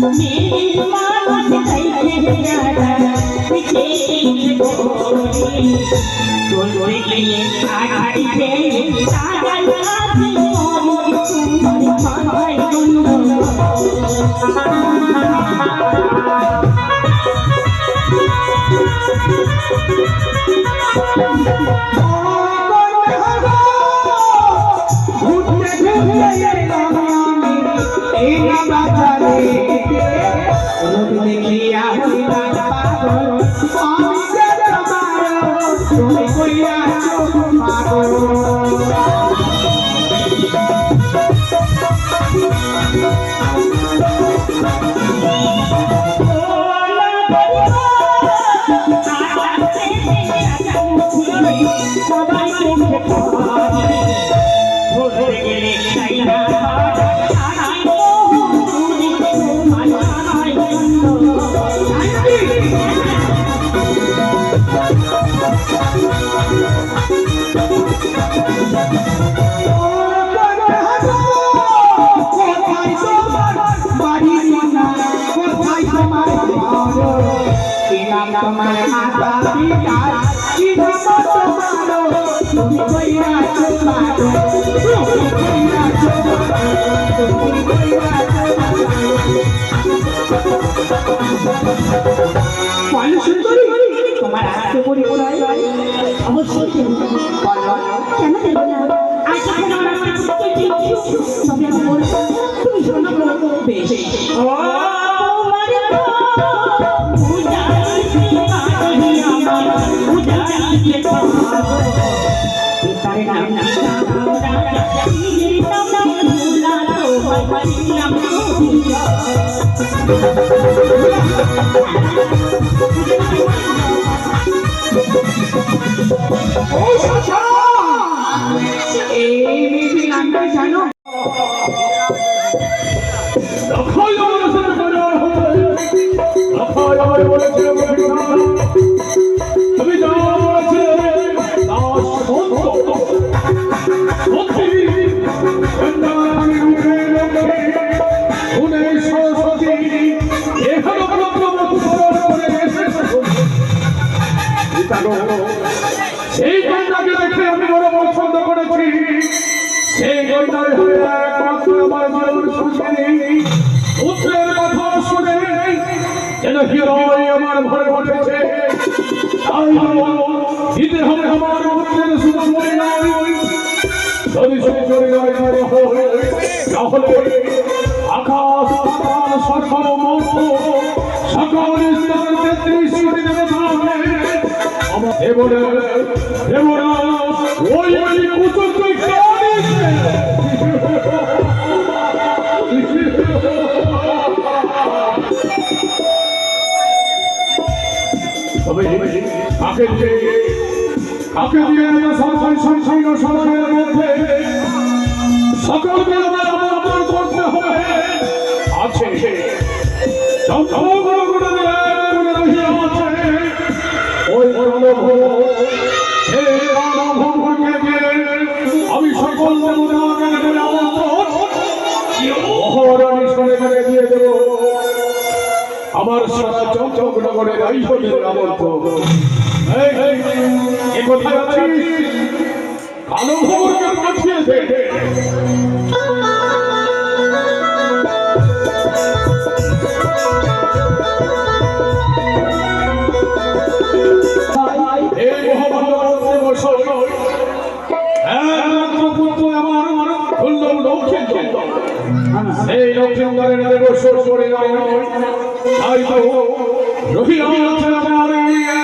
বয়সে মরে দেখিয়া হইলাম পাগল আমি যে তোমার তুমি কইয়াছ পাগল কোথায় তোমার বাড়ি ঠিকানা? কোথায় তোমার তোমার মাতা পিতা? কি নাম তোমার? তুমি কইয়াছ পাগল। তুমি কইয়াছ পাগল। তুমি কইয়াছ পাগল। অবশ্যই কেন দেব না? তোমার তো এই মেয়েটির নামটা জানো? লক্ষই অবলম্বন করে হয়ে একমাত্র আমার জীবন সুখে পুত্রের কথা শুনে যেন হৃদয় আমার ভরে উঠেছে। দিতে হবে আমার পুত্রের শুধু পরিণয় যদি সে চলে যায় তাহলে আকাশ, পাতাল সকল দেবরা দেবরা ওই ওই কুতুব কাকে দিয়ে কাকে দিয়ে আমরা সংসার সংসার মধ্যে। সকলকে আমার আমার করতে হবে। আছে। আমি সকল মহারানী সরে দিয়ে দেব। আমার সারা চমচম নগরের আইসবের আমন্ত্রণ কালো ভবনকে পাঠিয়ে দে এই মহাভারতে বসো। একমাত্র পুত্র আমার হল লক্ষ্মীন্দর এই লক্ষ্মীন্দরের দেব তো রহিয়া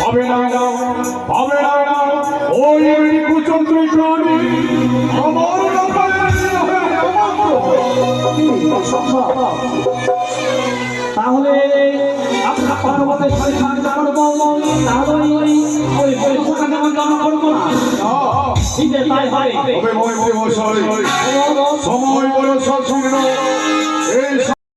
করবেন না হবে না ওই কুচন্দ্র প্রাণী আমার তাহলে আপনার কথা মতে তাহলে আছে তাই তাই সময় বয়স সৎসঙ্গ এই